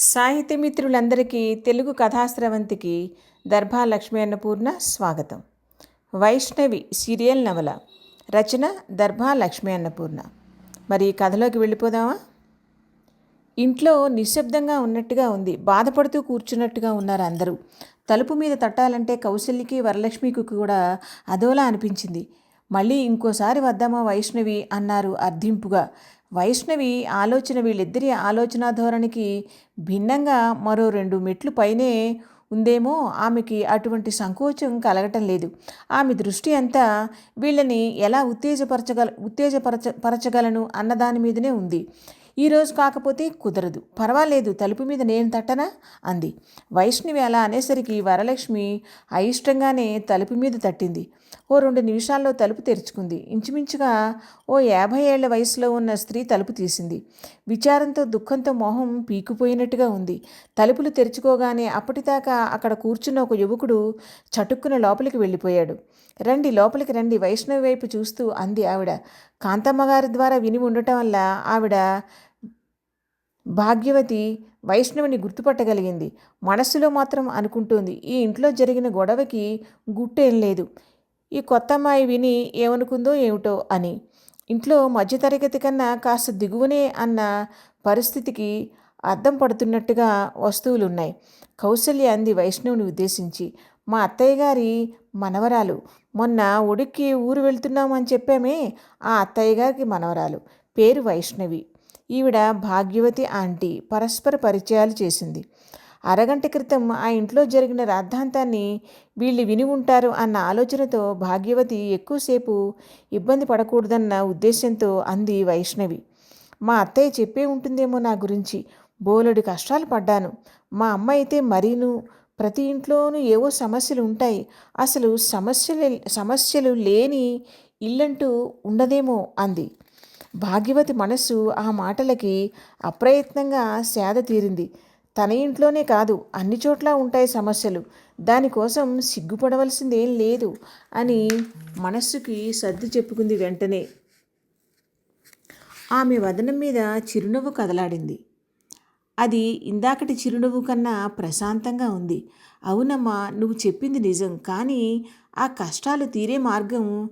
సాహిత్య మిత్రులందరికీ తెలుగు కథాస్రవంతికి దర్భా లక్ష్మీ అన్నపూర్ణ స్వాగతం. వైష్ణవి సీరియల్ నవల రచన దర్భా లక్ష్మీ అన్నపూర్ణ. మరి కథలోకి వెళ్ళిపోదామా? ఇంట్లో నిశ్శబ్దంగా ఉన్నట్టుగా ఉంది. బాధపడుతూ కూర్చున్నట్టుగా ఉన్నారు అందరూ. తలుపు మీద తట్టాలంటే కౌశల్యకి వరలక్ష్మికి కూడా అదోలా అనిపించింది. మళ్ళీ ఇంకోసారి వద్దామా వైష్ణవి? అన్నారు అర్థింపుగా వైష్ణవి ఆలోచన వీళ్ళిద్దరి ఆలోచన ధోరణికి భిన్నంగా మరో రెండు మెట్లు పైనే ఉందేమో ఆమెకి అటువంటి సంకోచం కలగటం లేదు. ఆమె దృష్టి అంతా వీళ్ళని ఎలా ఉత్తేజపరచగల ఉత్తేజపరచ పరచగలను అన్నదాని మీదనే ఉంది. ఈరోజు కాకపోతే కుదరదు. పర్వాలేదు తలుపు మీద నేను తట్టనా? అంది. వైష్ణవి అలా అనేసరికి వరలక్ష్మి అయిష్టంగానే తలుపు మీద తట్టింది. ఓ రెండు నిమిషాల్లో తలుపు తెరుచుకుంది. ఇంచుమించుగా ఓ యాభై ఏళ్ళ వయసులో ఉన్న స్త్రీ తలుపు తీసింది. విచారంతో దుఃఖంతో మొహం పీకిపోయినట్టుగా ఉంది. తలుపులు తెరుచుకోగానే అప్పటిదాకా అక్కడ కూర్చున్న ఒక యువకుడు చటుక్కున లోపలికి వెళ్ళిపోయాడు. రండి లోపలికి రండి వైష్ణవి వైపు చూస్తూ అంది ఆవిడ. కాంతమ్మ గారి ద్వారా విని ఉండటం వల్ల ఆవిడ భాగ్యవతి వైష్ణవిని గుర్తుపట్టగలిగింది. మనస్సులో మాత్రం అనుకుంటోంది ఈ ఇంట్లో జరిగిన గొడవకి గుట్టేం లేదు. ఈ కొత్త అమ్మాయి విని ఏమనుకుందో ఏమిటో అని. ఇంట్లో మధ్యతరగతి కన్నా కాస్త దిగువనే అన్న పరిస్థితికి అద్దం పడుతున్నట్టుగా వస్తువులున్నాయి. కౌసల్య అంది వైష్ణవుని ఉద్దేశించి. మా అత్తయ్య గారి మనవరాలు. మొన్న ఉడిక్కి ఊరు వెళ్తున్నామని చెప్పామే ఆ అత్తయ్య గారికి మనవరాలు. పేరు వైష్ణవి. ఈవిడ భాగ్యవతి ఆంటీ పరస్పర పరిచయాలు చేసింది. అరగంట క్రితం ఆ ఇంట్లో జరిగిన రాద్ధాంతాన్ని వీళ్ళు విని ఉంటారు అన్న ఆలోచనతో భాగ్యవతి ఎక్కువసేపు ఇబ్బంది పడకూడదన్న ఉద్దేశంతో అంది వైష్ణవి. మా అత్తయ్య చెప్పే ఉంటుందేమో నా గురించి. బోలెడు కష్టాలు పడ్డాను. మా అమ్మ అయితే మరీను. ప్రతి ఇంట్లోనూ ఏవో సమస్యలు ఉంటాయి. అసలు సమస్యలు సమస్యలు లేని ఇల్లంటూ ఉండదేమో అంది. భాగ్యవతి మనస్సు ఆ మాటలకి అప్రయత్నంగా సేద తీరింది. తన ఇంట్లోనే కాదు అన్ని చోట్ల ఉంటాయి సమస్యలు. దానికోసం సిగ్గుపడవలసిందేం లేదు అని మనస్సుకి సర్ది చెప్పుకుంది వెంటనే. ఆమె వదనం మీద చిరునవ్వు కదలాడింది. అది ఇందాకటి చిరునవ్వు కన్నా ప్రశాంతంగా ఉంది. అవునమ్మా నువ్వు చెప్పింది నిజం. కానీ ఆ కష్టాలు తీరే మార్గం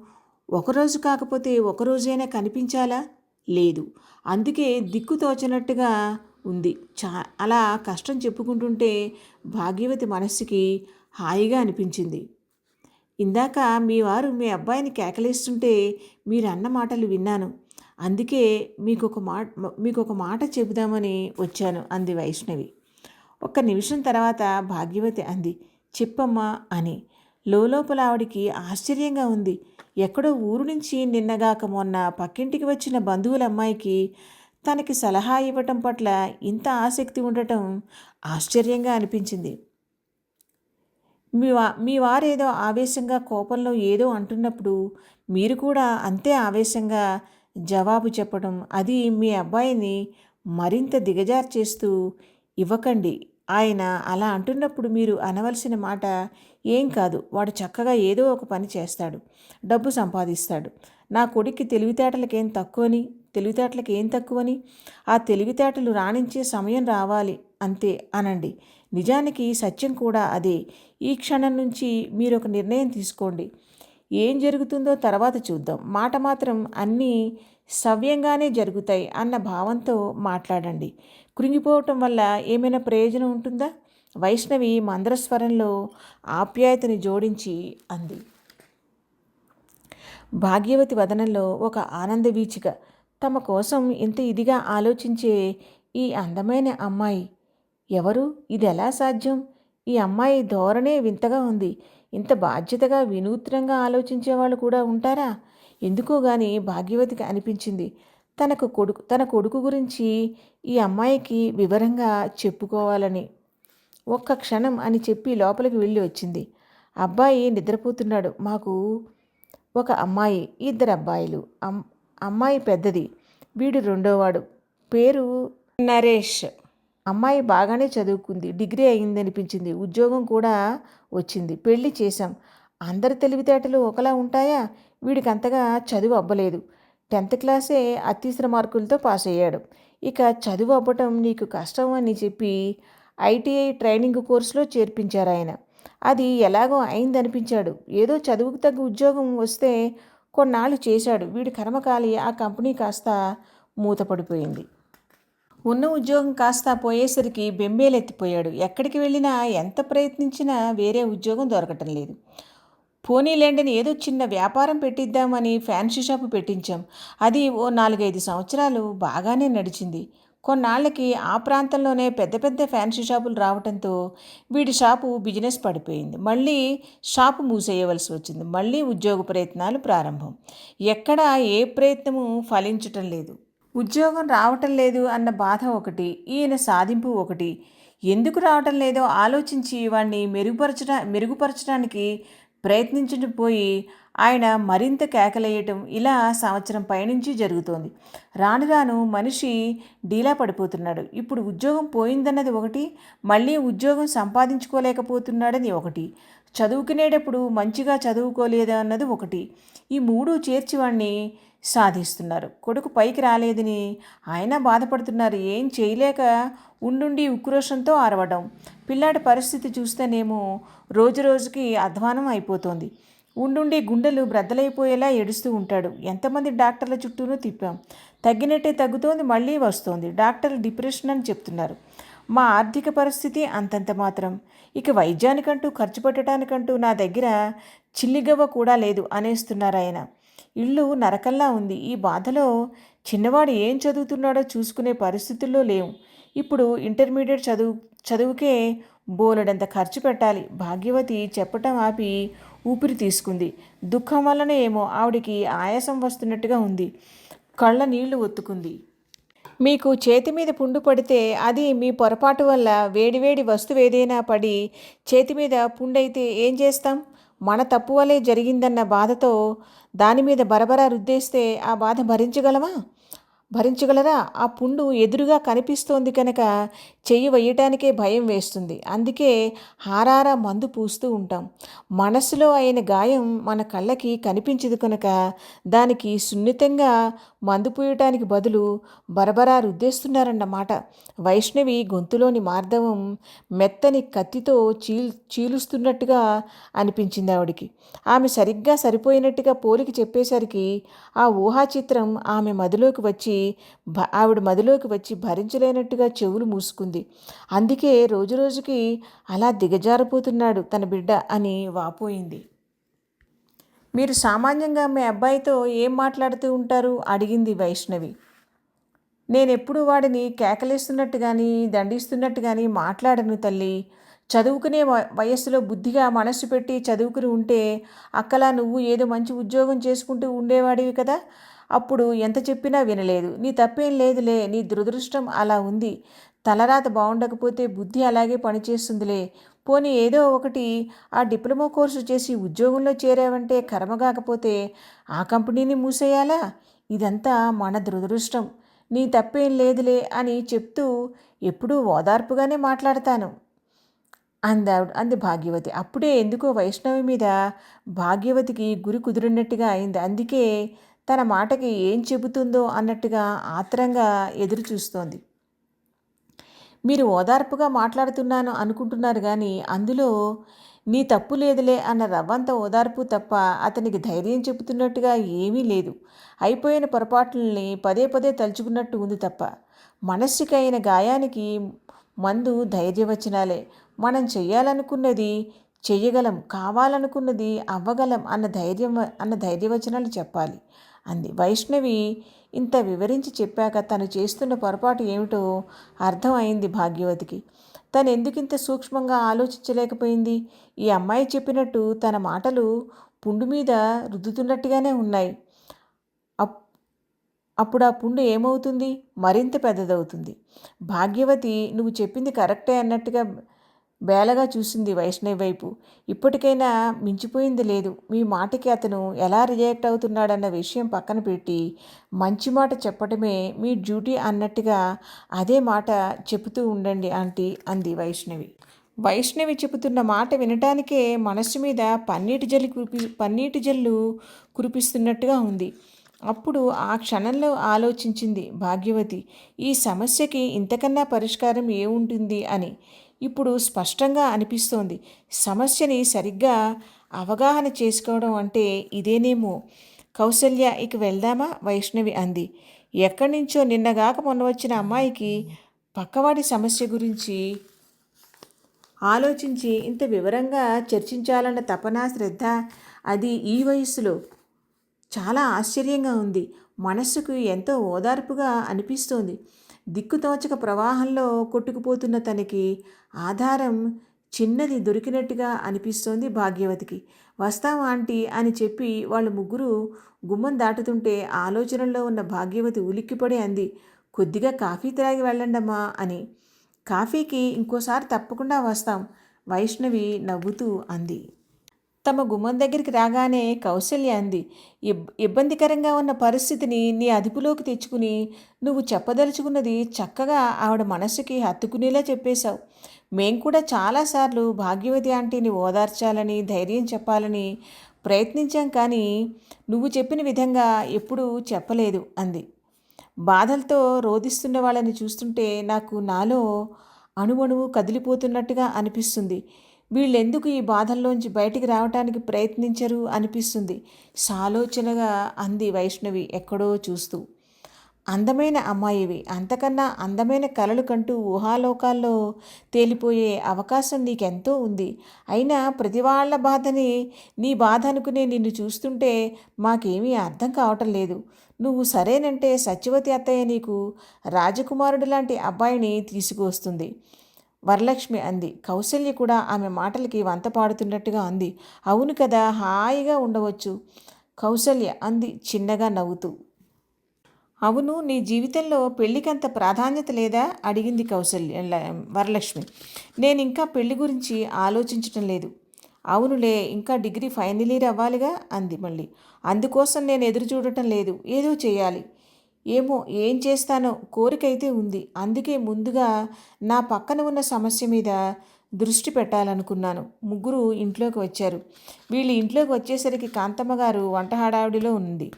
ఒకరోజు కాకపోతే ఒకరోజైనా కనిపించాలా? లేదు. అందుకే దిక్కు తోచనట్టుగా ఉంది. చా అలా కష్టం చెప్పుకుంటుంటే భాగ్యవతి మనస్సుకి హాయిగా అనిపించింది. ఇందాక మీ వారు మీ అబ్బాయిని కేకలేస్తుంటే మీరు అన్న మాటలు విన్నాను. అందుకే మీకు ఒక మాట మీకు ఒక మాట చెబుదామని వచ్చాను అంది వైష్ణవి. ఒక్క నిమిషం తర్వాత భాగ్యవతి అంది చెప్పమ్మా అని. లోపల ఆవిడికి ఆశ్చర్యంగా ఉంది. ఎక్కడో ఊరు నుంచి నిన్నగాక మొన్న పక్కింటికి వచ్చిన బంధువుల అమ్మాయికి తనకి సలహా ఇవ్వటం పట్ల ఇంత ఆసక్తి ఉండటం ఆశ్చర్యంగా అనిపించింది. మీ వా మీ వారేదో ఆవేశంగా కోపంలో ఏదో అంటున్నప్పుడు మీరు కూడా అంతే ఆవేశంగా జవాబు చెప్పడం అది మీ అబ్బాయిని మరింత దిగజార్చేస్తూ ఇవ్వకండి. ఆయన అలా అంటున్నప్పుడు మీరు అనవలసిన మాట ఏం కాదు వాడు చక్కగా ఏదో ఒక పని చేస్తాడు డబ్బు సంపాదిస్తాడు. నా కొడుక్కి తెలివితేటలకేం తక్కువని తెలివితేటలకు ఏం తక్కువని? ఆ తెలివితేటలు రాణించే సమయం రావాలి అంతే అనండి. నిజానికి సత్యం కూడా అదే. ఈ క్షణం నుంచి మీరు ఒక నిర్ణయం తీసుకోండి. ఏం జరుగుతుందో తర్వాత చూద్దాం. మాట మాత్రం అన్నీ సవ్యంగానే జరుగుతాయి అన్న భావంతో మాట్లాడండి. కృంగిపోవటం వల్ల ఏమైనా ప్రయోజనం ఉంటుందా? వైష్ణవి మంద్రస్వరంలో ఆప్యాయతని జోడించి అంది. భాగ్యవతి వదనంలో ఒక ఆనంద వీచిక. తమ కోసం ఇంత ఇదిగా ఆలోచించే ఈ అందమైన అమ్మాయి ఎవరు? ఇది ఎలా సాధ్యం? ఈ అమ్మాయి ధోరణే వింతగా ఉంది. ఇంత బాధ్యతగా వినూత్నంగా ఆలోచించే వాళ్ళు కూడా ఉంటారా? ఎందుకో గాని భాగ్యవతికి అనిపించింది. తనకు కొడుకు తన కొడుకు గురించి ఈ అమ్మాయికి వివరంగా చెప్పుకోవాలని ఒక్క క్షణం అని చెప్పి లోపలికి వెళ్ళి వచ్చింది. అబ్బాయి నిద్రపోతున్నాడు. మాకు ఒక అమ్మాయి ఇద్దరు అబ్బాయిలు. అమ్ అమ్మాయి పెద్దది వీడు రెండోవాడు. పేరు నరేష్. అమ్మాయి బాగానే చదువుకుంది డిగ్రీ అయిందనిపించింది. ఉద్యోగం కూడా వచ్చింది. పెళ్ళి చేశాం. అందరి తెలివితేటలు ఒకలా ఉంటాయా? వీడికి అంతగా చదువు అవ్వలేదు టెన్త్ క్లాసే అత్యవసర మార్కులతో పాస్ అయ్యాడు ఇక చదువు అవ్వటం నీకు కష్టం అని చెప్పి ఐటీఐ ట్రైనింగ్ కోర్సులో చేర్పించారు ఆయన. అది ఎలాగో అయిందనిపించాడు. ఏదో చదువుకు తగ్గ ఉద్యోగం వస్తే కొన్నాళ్ళు చేశాడు. వీడి కర్మకాలి ఆ కంపెనీ కాస్త మూతపడిపోయింది. ఉన్న ఉద్యోగం కాస్త పోయేసరికి బెంబేలెత్తిపోయాడు. ఎక్కడికి వెళ్ళినా ఎంత ప్రయత్నించినా వేరే ఉద్యోగం దొరకటం లేదు. పోనీలేండని ఏదో చిన్న వ్యాపారం పెట్టిద్దామని ఫ్యాన్సీ షాపు పెట్టించాం. అది ఓ నాలుగైదు సంవత్సరాలు బాగానే నడిచింది. కొన్నాళ్ళకి ఆ ప్రాంతంలోనే పెద్ద పెద్ద ఫ్యాన్సీ షాపులు రావడంతో వీడి షాపు బిజినెస్ పడిపోయింది. మళ్ళీ షాపు మూసేయవలసి వచ్చింది. మళ్ళీ ఉద్యోగ ప్రయత్నాలు ప్రారంభం. ఎక్కడ ఏ ప్రయత్నము ఫలించటం లేదు. ఉద్యోగం రావటం లేదు అన్న బాధ ఒకటి ఈయన సాధింపు ఒకటి. ఎందుకు రావటం లేదో ఆలోచించి వాడిని మెరుగుపరచడా మెరుగుపరచడానికి ప్రయత్నించడం పోయి ఆయన మరింత కేకలేయటం ఇలా సంవత్సరం పైనుంచి జరుగుతోంది. రాను రాను మనిషి డీలా పడిపోతున్నాడు. ఇప్పుడు ఉద్యోగం పోయిందన్నది ఒకటి మళ్ళీ ఉద్యోగం సంపాదించుకోలేకపోతున్నాడని ఒకటి చదువుకునేటప్పుడు మంచిగా చదువుకోలేదు అన్నది ఒకటి. ఈ మూడు చేర్చివాణ్ణి సాధిస్తున్నారు. కొడుకు పైకి రాలేదని ఆయన బాధపడుతున్నారు. ఏం చేయలేక ఉండుండి ఉక్రోషంతో ఆరవడం. పిల్లాడి పరిస్థితి చూస్తేనేమో రోజు రోజుకి అధ్వానం అయిపోతోంది. ఉండుండి గుండెలు బ్రద్దలైపోయేలా ఏడుస్తూ ఉంటాడు. ఎంతమంది డాక్టర్ల చుట్టూనూ తిప్పాం. తగ్గినట్టే తగ్గుతోంది మళ్ళీ వస్తోంది. డాక్టర్లు డిప్రెషన్ అని చెప్తున్నారు. మా ఆర్థిక పరిస్థితి అంతంత మాత్రం. ఇక వైద్యానికంటూ ఖర్చు పెట్టడానికంటూ నా దగ్గర చిల్లిగవ్వ కూడా లేదు అనేస్తున్నారు ఆయన. ఇల్లు నరకల్లా ఉంది. ఈ బాధలో చిన్నవాడు ఏం చదువుతున్నాడో చూసుకునే పరిస్థితుల్లో లేవు ఇప్పుడు ఇంటర్మీడియట్ చదువు చదువుకే బోలెడంత ఖర్చు పెట్టాలి. భాగ్యవతి చెప్పటం ఆపి ఊపిరి తీసుకుంది. దుఃఖం వలన ఏమో ఆవిడికి ఆయాసం వస్తున్నట్టుగా ఉంది. కళ్ళ నీళ్ళు ఒత్తుకుంది. మీకు చేతి మీద పుండు పడితే అది మీ పొరపాటు వల్ల వేడివేడి వస్తువు ఏదైనా పడి చేతి మీద పుండైతే ఏం చేస్తాం? మన తప్పు వల్లే జరిగిందన్న బాధతో దాని మీద బరబరా రుద్దేస్తే ఆ బాధ భరించగలమా? భరించగలరా? ఆ పుండు ఎదురుగా కనిపిస్తోంది కనుక చెయ్యి వేయటానికే భయం వేస్తుంది. అందుకే హారారా మందు పూస్తూ ఉంటాం. మనసులో అయిన గాయం మన కళ్ళకి కనిపించదు కనుక దానికి సున్నితంగా మందు పూయటానికి బదులు బరబరా రుద్దేస్తున్నారన్నమాట వైష్ణవి గొంతులోని మార్దవం మెత్తని కత్తితో చీల్ చీలుస్తున్నట్టుగా అనిపించింది ఆవిడికి. ఆమె సరిగ్గా సరిపోయినట్టుగా పోలికి చెప్పేసరికి ఆ ఊహాచిత్రం ఆమె మదిలోకి వచ్చి ఆవిడ మదిలోకి వచ్చి భరించలేనట్టుగా చెవులు మూసుకుంది. అందుకే రోజురోజుకి అలా దిగజారిపోతున్నాడు తన బిడ్డ అని వాపోయింది. మీరు సామాన్యంగా మీ అబ్బాయితో ఏం మాట్లాడుతూ ఉంటారు? అడిగింది వైష్ణవి. నేను ఎప్పుడు వాడిని కేకలేస్తున్నట్టు కానీ దండిస్తున్నట్టు కానీ మాట్లాడను తల్లి. చదువుకునే వయస్సులో బుద్ధిగా మనస్సు పెట్టి చదువుకుని ఉంటే అక్కలా నువ్వు ఏదో మంచి ఉద్యోగం చేసుకుంటూ ఉండేవాడివి కదా? అప్పుడు ఎంత చెప్పినా వినలేదు. నీ తప్పేం లేదులే నీ దురదృష్టం అలా ఉంది. తలరాత బాగుండకపోతే బుద్ధి అలాగే పనిచేస్తుందిలే. పోనీ ఏదో ఒకటి ఆ డిప్లొమా కోర్సు చేసి ఉద్యోగంలో చేరావంటే కర్మ కాకపోతే ఆ కంపెనీని మూసేయాలా? ఇదంతా మన దురదృష్టం. నీ తప్పేం లేదులే అని చెప్తూ ఎప్పుడూ ఓదార్పుగానే మాట్లాడతాను. అంద అంది భాగ్యవతి. అప్పుడే ఎందుకో వైష్ణవి మీద భాగ్యవతికి గురి కుదిరినట్టుగా అయింది. అందుకే తన మాటకి ఏం చెబుతుందో అన్నట్టుగా ఆత్రంగా ఎదురు చూస్తోంది మీరు ఓదార్పుగా మాట్లాడుతున్నాను అనుకుంటున్నారు కానీ అందులో నీ తప్పు లేదులే అన్న రవ్వంత ఓదార్పు తప్ప అతనికి ధైర్యం చెబుతున్నట్టుగా ఏమీ లేదు. అయిపోయిన పొరపాట్లని పదే పదే తలుచుకున్నట్టు ఉంది తప్ప మనస్సుకైన గాయానికి మందు ధైర్యవచనాలే. మనం చెయ్యాలనుకున్నది చెయ్యగలం కావాలనుకున్నది అవ్వగలం అన్న ధైర్యం అన్న ధైర్యవచనాలు చెప్పాలి. అంది. వైష్ణవి ఇంత వివరించి చెప్పాక తను చేస్తున్న పొరపాటు ఏమిటో అర్థం అయింది భాగ్యవతికి. తను ఎందుకింత సూక్ష్మంగా ఆలోచించలేకపోయింది? ఈ అమ్మాయి చెప్పినట్టు తన మాటలు పుండు మీద రుద్దుతున్నట్టుగానే ఉన్నాయి. అప్పుడు ఆ పుండు ఏమవుతుంది? మరింత పెద్దదవుతుంది. భాగ్యవతి నువ్వు చెప్పింది కరెక్టే అన్నట్టుగా బేలగా చూసింది వైష్ణవి వైపు. ఇప్పటికైనా మించిపోయింది లేదు. మీ మాటకి అతను ఎలా రియాక్ట్ అవుతున్నాడన్న విషయం పక్కన పెట్టి మంచి మాట చెప్పడమే మీ డ్యూటీ అన్నట్టుగా అదే మాట చెబుతూ ఉండండి ఆంటీ అంది వైష్ణవి. వైష్ణవి చెబుతున్న మాట వినటానికే మనస్సు మీద పన్నీటి జల్లు కురిపి పన్నీటి జల్లు కురిపిస్తున్నట్టుగా ఉంది. అప్పుడు ఆ క్షణంలో ఆలోచించింది భాగ్యవతి ఈ సమస్యకి ఇంతకన్నా పరిష్కారం ఏముంటుంది అని. ఇప్పుడు స్పష్టంగా అనిపిస్తోంది. సమస్యని సరిగ్గా అవగాహన చేసుకోవడం అంటే ఇదేనేమో? కౌసల్య ఇక వెళ్దామా? వైష్ణవి అంది. ఎక్కడి నుంచో నిన్నగాక మొన్న వచ్చిన అమ్మాయికి పక్కవాడి సమస్య గురించి ఆలోచించి ఇంత వివరంగా చర్చించాలన్న తపన శ్రద్ధ అది ఈ వయస్సులో చాలా ఆశ్చర్యంగా ఉంది. మనస్సుకు ఎంతో ఓదార్పుగా అనిపిస్తోంది. దిక్కుతోచక ప్రవాహంలో కొట్టుకుపోతున్న తనకి ఆధారం చిన్నది దొరికినట్టుగా అనిపిస్తోంది భాగ్యవతికి. వస్తాం ఆంటీ? అని చెప్పి వాళ్ళు ముగ్గురు గుమ్మం దాటుతుంటే ఆలోచనల్లో ఉన్న భాగ్యవతి ఉలిక్కిపడి అంది కొద్దిగా కాఫీ త్రాగి వెళ్ళండమ్మా అని. కాఫీకి ఇంకోసారి తప్పకుండా వస్తాం వైష్ణవి నవ్వుతూ అంది. తమ గుమ్మం దగ్గరికి రాగానే కౌశల్య అంది ఇబ్ ఇబ్బందికరంగా ఉన్న పరిస్థితిని నీ అదుపులోకి తెచ్చుకుని నువ్వు చెప్పదలుచుకున్నది చక్కగా ఆవిడ మనస్సుకి హత్తుకునేలా చెప్పేశావు. మేం కూడా చాలాసార్లు భాగ్యవతి ఆంటీని ఓదార్చాలని ధైర్యం చెప్పాలని ప్రయత్నించాం కానీ నువ్వు చెప్పిన విధంగా ఎప్పుడూ చెప్పలేదు అంది. బాధలతో రోధిస్తున్న వాళ్ళని చూస్తుంటే నాకు నాలో అణువణువు కదిలిపోతున్నట్టుగా అనిపిస్తుంది. వీళ్ళెందుకు ఈ బాధల్లోంచి బయటికి రావటానికి ప్రయత్నించరు అనిపిస్తుంది. సాలోచనగా అంది వైష్ణవి ఎక్కడో చూస్తూ. అందమైన అమ్మాయివి అంతకన్నా అందమైన కలలు కంటూ ఊహాలోకాల్లో తేలిపోయే అవకాశం నీకెంతో ఉంది. అయినా ప్రతి వాళ్ళ బాధని నీ బాధ అనుకునే నిన్ను చూస్తుంటే మాకేమీ అర్థం కావటం లేదు. నువ్వు సరేనంటే సత్యవతి అత్తయ్య నీకు రాజకుమారుడు లాంటి అబ్బాయిని తీసుకువస్తుంది. వరలక్ష్మి అంది. కౌశల్య కూడా ఆమె మాటలకి వంత పాడుతున్నట్టుగా అంది. అవును కదా హాయిగా ఉండవచ్చు. కౌశల్య అంది చిన్నగా నవ్వుతూ. అవును నీ జీవితంలో పెళ్ళికంత ప్రాధాన్యత లేదా? అడిగింది కౌశల్య వరలక్ష్మి. నేను ఇంకా పెళ్ళి గురించి ఆలోచించటం లేదు. అవునులే ఇంకా డిగ్రీ ఫైనల్ ఇయర్ అవ్వాలిగా? అంది మళ్ళీ. అందుకోసం నేను ఎదురు చూడటం లేదు. ఏదో చేయాలి. ఏమో ఏం చేస్తానో కోరికైతే ఉంది. అందుకే ముందుగా నా పక్కన ఉన్న సమస్య మీద దృష్టి పెట్టాలనుకున్నాను. ముగ్గురు ఇంట్లోకి వచ్చారు. వీళ్ళు ఇంట్లోకి వచ్చేసరికి కాంతమ్మ గారు వంట హడావిడిలో ఉంది.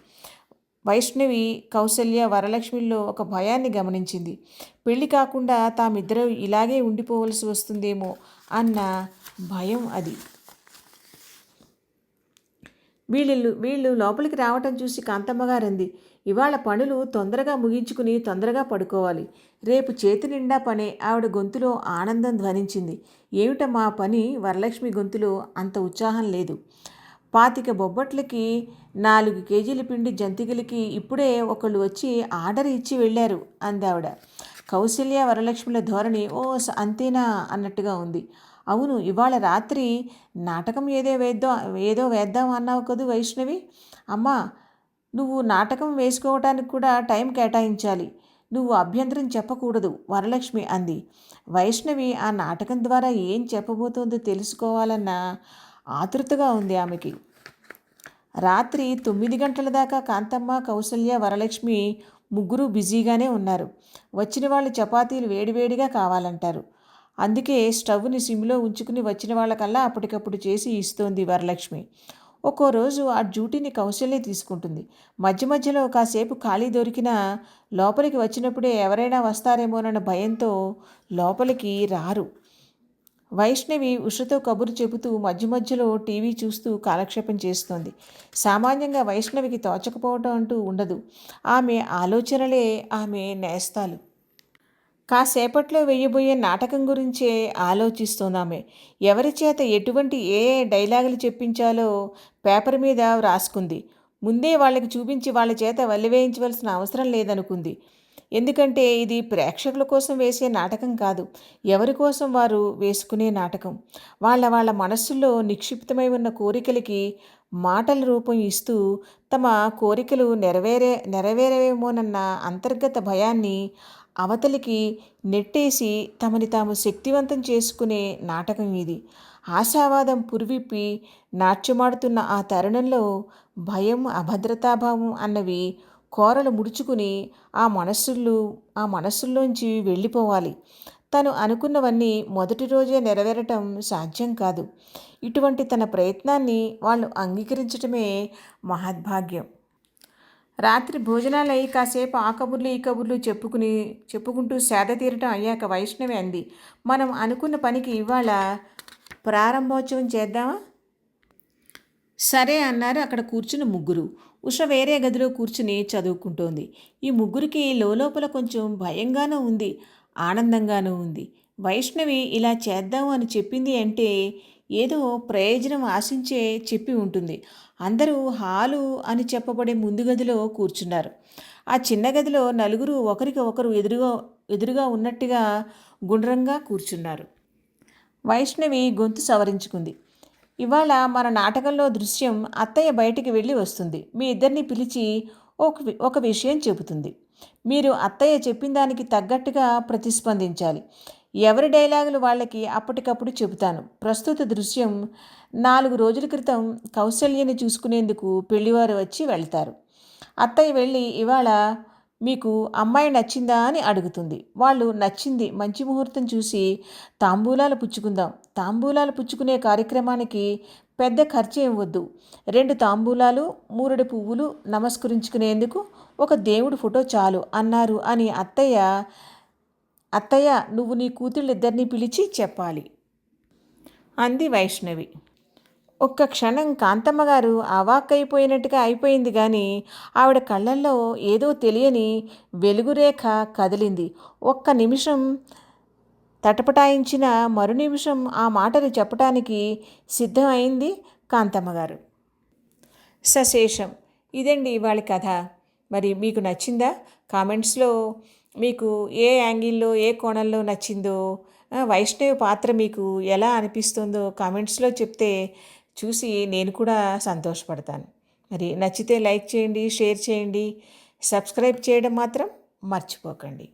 వైష్ణవి కౌసల్య వరలక్ష్మిలో ఒక భయాన్ని గమనించింది. పెళ్ళి కాకుండా తామిద్దరూ ఇలాగే ఉండిపోవలసి వస్తుందేమో అన్న భయం అది. వీళ్ళు వీళ్ళు లోపలికి రావటం చూసి కాంతమ్మ కాంతమ్మగారంది ఇవాళ పనులు తొందరగా ముగించుకుని తొందరగా పడుకోవాలి. రేపు చేతి నిండా పనే ఆవిడ గొంతులో ఆనందం ధ్వనించింది. ఏమిటమ్మా పని? వరలక్ష్మి గొంతులో అంత ఉత్సాహం లేదు. పాతిక బొబ్బట్లకి నాలుగు కేజీల పిండి జంతికలకి ఇప్పుడే ఒకళ్ళు వచ్చి ఆర్డర్ ఇచ్చి వెళ్ళారు అందావిడ. కౌశల్య వరలక్ష్మిల ధోరణి ఓ అంతేనా అన్నట్టుగా ఉంది. అవును ఇవాళ రాత్రి నాటకం ఏదో వేద్దాం ఏదో వేద్దాం అన్నావు కదూ వైష్ణవి? అమ్మా నువ్వు నాటకం వేసుకోవటానికి కూడా టైం కేటాయించాలి. నువ్వు అభ్యంతరం చెప్పకూడదు వరలక్ష్మి అంది. వైష్ణవి ఆ నాటకం ద్వారా ఏం చెప్పబోతోందో తెలుసుకోవాలన్న ఆతృతగా ఉంది ఆమెకి. రాత్రి తొమ్మిది గంటల దాకా కాంతమ్మ కౌసల్య వరలక్ష్మి ముగ్గురు బిజీగానే ఉన్నారు. వచ్చిన వాళ్ళు చపాతీలు వేడివేడిగా కావాలంటారు. అందుకే స్టవ్ని సిమ్లో ఉంచుకుని వచ్చిన వాళ్ళకల్లా అప్పటికప్పుడు చేసి ఇస్తోంది వరలక్ష్మి. ఒక్కో రోజు ఆ డ్యూటీని కౌశల్య తీసుకుంటుంది. మధ్య మధ్యలో కాసేపు ఖాళీ దొరికినా లోపలికి వచ్చినప్పుడే ఎవరైనా వస్తారేమోనన్న భయంతో లోపలికి రారు. వైష్ణవి ఉషతో కబురు చెబుతూ మధ్య మధ్యలో టీవీ చూస్తూ కాలక్షేపం చేస్తోంది. సామాన్యంగా వైష్ణవికి తోచకపోవటం అంటూ ఉండదు. ఆమె ఆలోచనలే ఆమె నేస్తాలు. కాసేపట్లో వెయ్యబోయే నాటకం గురించే ఆలోచిస్తోందామె. ఎవరి చేత ఎటువంటి ఏ డైలాగులు చెప్పించాలో పేపర్ మీద వ్రాసుకుంది. ముందే వాళ్ళకి చూపించి వాళ్ళ చేత వల్లివేయించవలసిన అవసరం లేదనుకుంది. ఎందుకంటే ఇది ప్రేక్షకుల కోసం వేసే నాటకం కాదు. ఎవరి కోసం వారు వేసుకునే నాటకం. వాళ్ళ వాళ్ళ మనస్సులో నిక్షిప్తమై ఉన్న కోరికలకి మాటల రూపం ఇస్తూ తమ కోరికలు నెరవేరే నెరవేరేమోనన్న అంతర్గత భయాన్ని అవతలికి నెట్టేసి తమని తాము శక్తివంతం చేసుకునే నాటకం ఇది. ఆశావాదం పురివిప్పి నాట్యమాడుతున్న ఆ తరుణంలో భయం అభద్రతాభావం అన్నవి కోరలు ముడుచుకుని ఆ మనస్సులు ఆ మనస్సుల్లోంచి వెళ్ళిపోవాలి. తను అనుకున్నవన్నీ మొదటి రోజే నెరవేరటం సాధ్యం కాదు. ఇటువంటి తన ప్రయత్నాన్ని వాళ్ళు అంగీకరించటమే మహద్భాగ్యం. రాత్రి భోజనాలు అయ్యి కాసేపు ఆ కబుర్లు ఈ కబుర్లు చెప్పుకుని చెప్పుకుంటూ సేద తీరటం అయ్యాక వైష్ణవి అంది మనం అనుకున్న పనికి ఇవాళ ప్రారంభోత్సవం చేద్దామా? సరే అన్నారు అక్కడ కూర్చుని ముగ్గురు. ఉష వేరే గదిలో కూర్చుని చదువుకుంటోంది. ఈ ముగ్గురికి లోపల కొంచెం భయంగానూ ఉంది ఆనందంగానూ ఉంది. వైష్ణవి ఇలా చేద్దాం అని చెప్పింది అంటే ఏదో ప్రయోజనం ఆశించే చెప్పి ఉంటుంది. అందరూ హాలు అని చెప్పబడే ముందు గదిలో కూర్చున్నారు. ఆ చిన్న గదిలో నలుగురు ఒకరికి ఒకరు ఎదురుగా ఎదురుగా ఉన్నట్టుగా గుండ్రంగా కూర్చున్నారు. వైష్ణవి గొంతు సవరించుకుంది. ఇవాళ మన నాటకంలో దృశ్యం అత్తయ్య బయటికి వెళ్ళి వస్తుంది. మీ ఇద్దరిని పిలిచి ఒక ఒక విషయం చెబుతుంది. మీరు అత్తయ్య చెప్పిన దానికి తగ్గట్టుగా ప్రతిస్పందించాలి. ఎవరి డైలాగులు వాళ్ళకి అప్పటికప్పుడు చెబుతాను. ప్రస్తుత దృశ్యం నాలుగు రోజుల క్రితం కౌశల్యని చూసుకునేందుకు పెళ్ళివారు వచ్చి వెళ్తారు. అత్తయ్య వెళ్ళి ఇవాళ మీకు అమ్మాయి నచ్చిందా అని అడుగుతుంది. వాళ్ళు నచ్చింది మంచి ముహూర్తం చూసి తాంబూలాలు పుచ్చుకుందాం. తాంబూలాలు పుచ్చుకునే కార్యక్రమానికి పెద్ద ఖర్చు ఇవ్వద్దు. వద్దు రెండు తాంబూలాలు మూరడు పువ్వులు నమస్కరించుకునేందుకు ఒక దేవుడి ఫోటో చాలు అన్నారు అని అత్తయ్య అత్తయ్య నువ్వు నీ కూతుళ్ళిద్దరినీ పిలిచి చెప్పాలి. అంది వైష్ణవి. ఒక్క క్షణం కాంతమ్మగారు అవాక్కైపోయినట్టుగా అయిపోయింది కానీ ఆవిడ కళ్ళల్లో ఏదో తెలియని వెలుగురేఖ కదిలింది. ఒక్క నిమిషం తటపటాయించిన మరు నిమిషం ఆ మాటలు చెప్పటానికి సిద్ధమైంది కాంతమ్మగారు సశేషం ఇదండి ఇవాళ కథ. మరి మీకు నచ్చిందా? కామెంట్స్లో మీకు ఏ యాంగిల్లో ఏ కోణంలో నచ్చిందో వైష్ణవి పాత్ర మీకు ఎలా అనిపిస్తుందో కామెంట్స్లో చెప్తే చూసి నేను కూడా సంతోషపడతాను. మరి నచ్చితే లైక్ చేయండి షేర్ చేయండి సబ్స్క్రైబ్ చేయడం మాత్రం మర్చిపోకండి.